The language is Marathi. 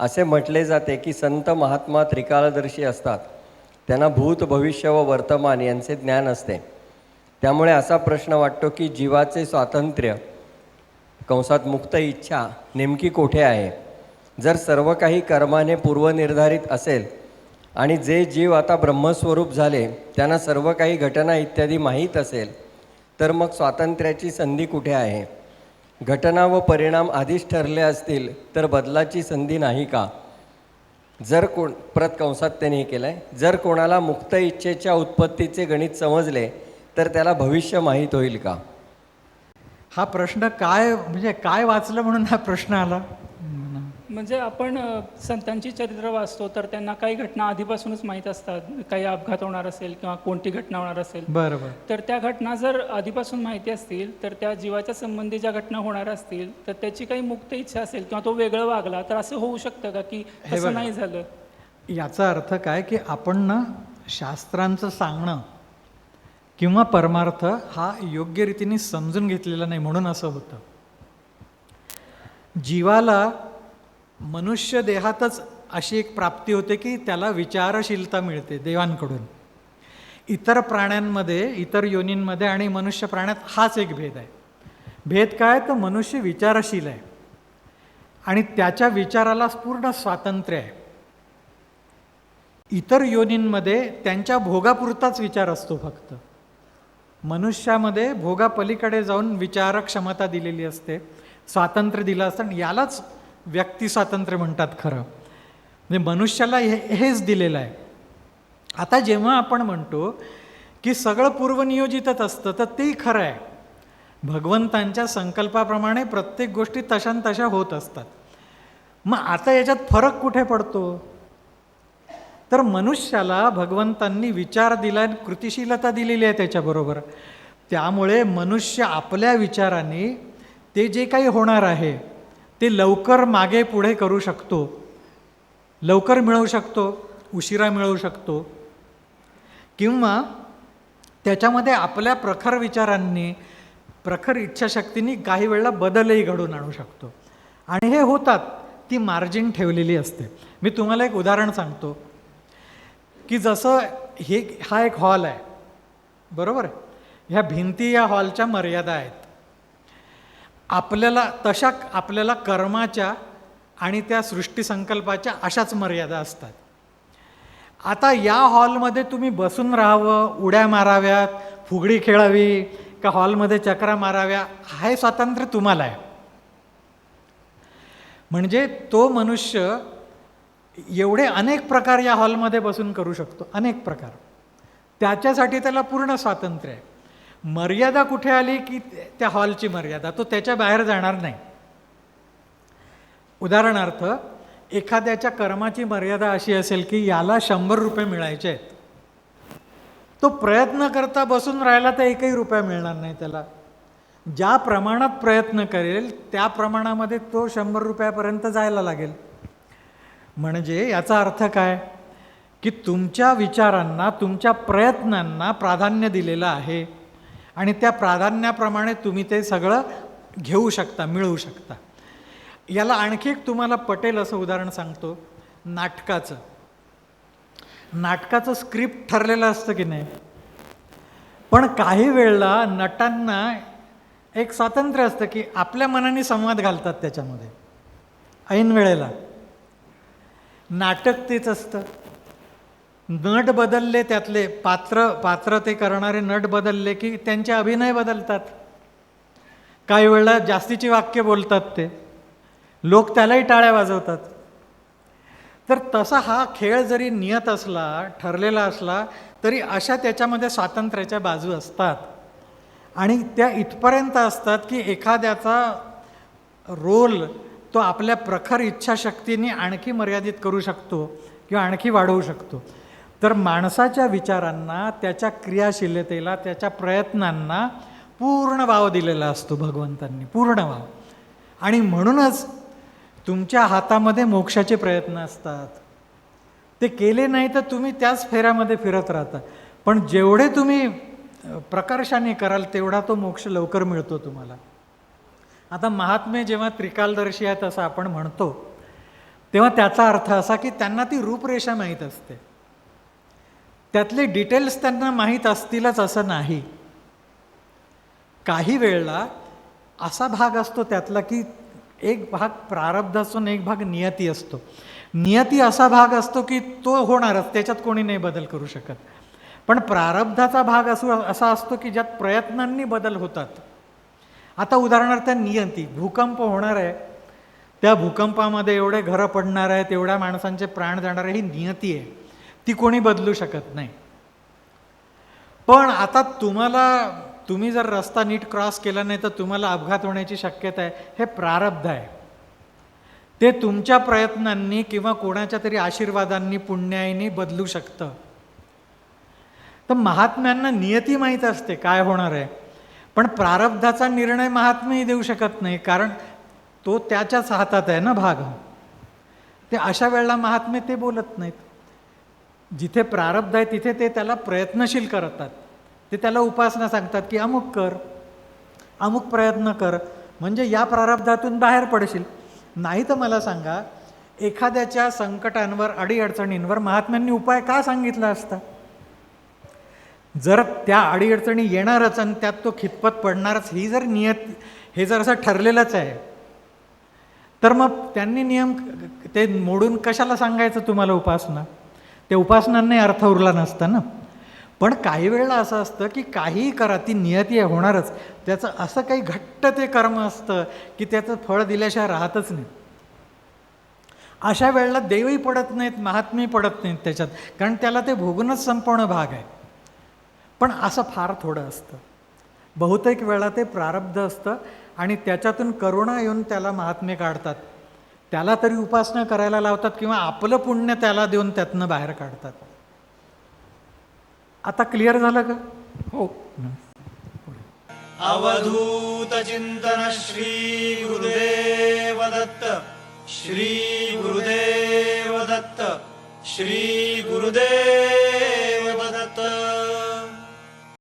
असे म्हटले जाते की संत महात्मा त्रिकालदर्शी असतात. त्यांना भूत भविष्य व वर्तमान यांचे ज्ञान असते. त्यामुळे असा प्रश्न वाटतो की जीवाचे स्वातंत्र्य कंसात मुक्त इच्छा नेमकी कोठे आहे? जर सर्व काही कर्माने पूर्वनिर्धारित असेल आणि जे जीव आता ब्रह्मस्वरूप झाले त्यांना सर्व काही घटना इत्यादी माहीत असेल तर मग स्वातंत्र्याची संधी कुठे आहे? घटना व परिणाम आधीच ठरले असतील तर बदलाची संधी नाही का? जर कोण प्रत कंसात त्यांनी हे केलं आहे जर कोणाला मुक्त इच्छेच्या उत्पत्तीचे गणित समजले तर त्याला भविष्य माहीत होईल का? हा प्रश्न काय म्हणजे काय वाचलं म्हणून हा प्रश्न आला? म्हणजे आपण संतांची चरित्र वाचतो तर त्यांना काही घटना आधीपासूनच माहीत असतात. काही अपघात होणार असेल किंवा कोणती घटना होणार असेल. बरं बरं तर त्या घटना जर आधीपासून माहिती असतील तर त्या जीवाच्या संबंधी ज्या घटना होणार असतील तर त्याची काही मुक्त इच्छा असेल किंवा तो वेगळं वागला तर असं होऊ शकतं का? की हे असं. नाही झालं? याचा अर्थ काय की आपण ना शास्त्रांचं सांगणं किंवा परमार्थ हा योग्य रीतीने समजून घेतलेला नाही म्हणून असं होतं. जीवाला मनुष्य देहातच अशी एक प्राप्ती होते की त्याला विचारशीलता मिळते देवांकडून. इतर प्राण्यांमध्ये इतर योनींमध्ये आणि मनुष्य प्राण्यात हाच एक भेद आहे. भेद काय? तर मनुष्य विचारशील आहे. आणि त्याच्या विचाराला पूर्ण स्वातंत्र्य आहे. इतर योनींमध्ये त्यांच्या भोगापुरताच विचार असतो फक्त. मनुष्यामध्ये भोगापलीकडे जाऊन विचारक्षमता दिलेली असते स्वातंत्र्य दिलं असतं आणि यालाच व्यक्ती स्वातंत्र्य म्हणतात खरं. म्हणजे मनुष्याला हे हेच दिलेलं आहे. आता जेव्हा आपण म्हणतो की सगळं पूर्वनियोजितच असतं तर तेही खरं आहे. भगवंतांच्या संकल्पाप्रमाणे प्रत्येक गोष्टी तशा तशा होत असतात. मग आता याच्यात फरक कुठे पडतो? तर मनुष्याला भगवंतांनी विचार दिला आणि कृतिशीलता दिलेली आहे त्याच्याबरोबर. त्यामुळे मनुष्य आपल्या विचाराने ते जे काही होणार आहे ते लवकर मागे पुढे करू शकतो. लवकर मिळवू शकतो उशिरा मिळवू शकतो. किंवा त्याच्यामध्ये आपल्या प्रखर विचारांनी प्रखर इच्छाशक्तींनी काही वेळेला बदलही घडून आणू शकतो. आणि हे होतात ती मार्जिन ठेवलेली असते. मी तुम्हाला एक उदाहरण सांगतो. की जसं हे हा एक हॉल आहे. बरोबर? ह्या भिंती या हॉलच्या मर्यादा आहेत. आपल्याला तशा आपल्याला कर्माच्या आणि त्या सृष्टी संकल्पाच्या अशाच मर्यादा असतात. आता या हॉलमध्ये तुम्ही बसून राहावं उड्या माराव्यात फुगडी खेळावी का हॉलमध्ये चक्रा माराव्या हे स्वातंत्र्य तुम्हाला आहे. म्हणजे तो मनुष्य एवढे अनेक प्रकार या हॉलमध्ये बसून करू शकतो अनेक प्रकार. त्याच्यासाठी त्याला पूर्ण स्वातंत्र्य आहे. मर्यादा कुठे आली की त्या हॉलची मर्यादा? तो त्याच्या बाहेर जाणार नाही. उदाहरणार्थ एखाद्याच्या कर्माची मर्यादा अशी असेल की याला शंभर रुपये मिळायचे आहेत. तो प्रयत्न करता बसून राहिला तर एकही रुपया मिळणार नाही त्याला. ज्या प्रमाणात प्रयत्न करेल त्या प्रमाणामध्ये तो शंभर रुपयापर्यंत जायला लागेल. म्हणजे याचा अर्थ काय? की तुमच्या विचारांना तुमच्या प्रयत्नांना प्राधान्य दिलेलं आहे. आणि त्या प्राधान्याप्रमाणे तुम्ही ते सगळं घेऊ शकता मिळवू शकता. याला आणखी एक तुम्हाला पटेल असं उदाहरण सांगतो. नाटकाचं. नाटकाचं स्क्रिप्ट ठरलेलं असतं की नाही? पण काही वेळेला नटांना एक स्वातंत्र्य असतं की आपल्या मनाने संवाद घालतात त्याच्यामध्ये. ऐन वेळेला. नाटक तेच असतं. नट बदलले त्यातले पात्र पात्र ते करणारे नट बदलले की त्यांचे अभिनय बदलतात. काही वेळेला जास्तीची वाक्य बोलतात ते. लोक त्यालाही टाळ्या वाजवतात. तर तसा हा खेळ जरी नियत असला ठरलेला असला तरी अशा त्याच्यामध्ये स्वातंत्र्याच्या बाजू असतात. आणि त्या इथपर्यंत असतात की एखाद्याचा रोल तो आपल्या प्रखर इच्छाशक्तीने आणखी मर्यादित करू शकतो किंवा आणखी वाढवू शकतो. तर माणसाच्या विचारांना त्याच्या क्रियाशीलतेला त्याच्या प्रयत्नांना पूर्ण वाव दिलेला असतो भगवंतांनी पूर्ण वाव. आणि म्हणूनच तुमच्या हातामध्ये मोक्षाचे प्रयत्न असतात. ते केले नाही तर तुम्ही त्याच फेऱ्यामध्ये फिरत राहता. पण जेवढे तुम्ही प्रकर्षाने कराल तेवढा तो मोक्ष लवकर मिळतो तुम्हाला. आता महात्मे जेव्हा त्रिकालदर्शी आहेत असं आपण म्हणतो तेव्हा त्याचा अर्थ असा की त्यांना ती रूपरेषा माहीत असते. त्यातले डिटेल्स त्यांना माहीत असतीलच असं नाही. काही वेळेला असा भाग असतो त्यातला की एक भाग प्रारब्ध असतो आणि एक भाग नियती असतो. नियती असा भाग असतो की तो होणारच त्याच्यात कोणी नाही बदल करू शकत. पण प्रारब्धाचा भाग असू असा असतो की ज्यात प्रयत्नांनी बदल होतात. आता उदाहरणार्थ नियती भूकंप होणार आहे. त्या भूकंपामध्ये एवढे घरं पडणार आहेत एवढ्या माणसांचे प्राण जाणार आहे ही नियती आहे. ती कोणी बदलू शकत नाही. पण आता तुम्हाला तुम्ही जर रस्ता नीट क्रॉस केला नाही तर तुम्हाला अपघात होण्याची शक्यता आहे हे प्रारब्ध आहे. ते तुमच्या प्रयत्नांनी किंवा कोणाच्या तरी आशीर्वादांनी पुण्याईनी बदलू शकतं. तर महात्म्यांना नियती माहीत असते काय होणार आहे. पण प्रारब्धाचा निर्णय महात्मेही देऊ शकत नाही कारण तो त्याच्याच हातात आहे ना भाग. ते अशा वेळेला महात्मे ते बोलत नाहीत. जिथे प्रारब्ध आहे तिथे ते त्याला प्रयत्नशील करतात. ते त्याला उपासना सांगतात की अमुक कर अमुक प्रयत्न कर. म्हणजे या प्रारब्धातून बाहेर पडशील. नाही तर मला सांगा एखाद्याच्या संकटांवर अडीअडचणींवर महात्म्यांनी उपाय का सांगितला असता? जर त्या अडीअडचणी येणारच आणि त्यात तो खितपत पडणारच ही जर नियत हे जर असं ठरलेलंच आहे तर मग त्यांनी नियम ते मोडून कशाला सांगायचं तुम्हाला उपासना? ते उपासनांनाही अर्थ उरला नसता ना. पण काही वेळेला असं असतं की काहीही करा ती नियती आहे होणारच. त्याचं असं काही घट्ट ते कर्म असतं की त्याचं फळ दिल्याशिवाय राहतच नाही. अशा वेळेला देवही पडत नाहीत महात्मेही पडत नाहीत त्याच्यात. कारण त्याला ते भोगूनच संपवणं भाग आहे. पण असं फार थोडं असतं. बहुतेक वेळा ते प्रारब्ध असतं आणि त्याच्यातून करुणा येऊन त्याला महात्मे काढतात. त्याला तरी उपासना करायला लावतात किंवा आपलं पुण्य त्याला देऊन त्यातनं बाहेर काढतात. आता क्लिअर झालं का? हो. अवधूत चिंतन श्री गुरुदेव दत्त श्री गुरुदेव दत्त श्री गुरुदेव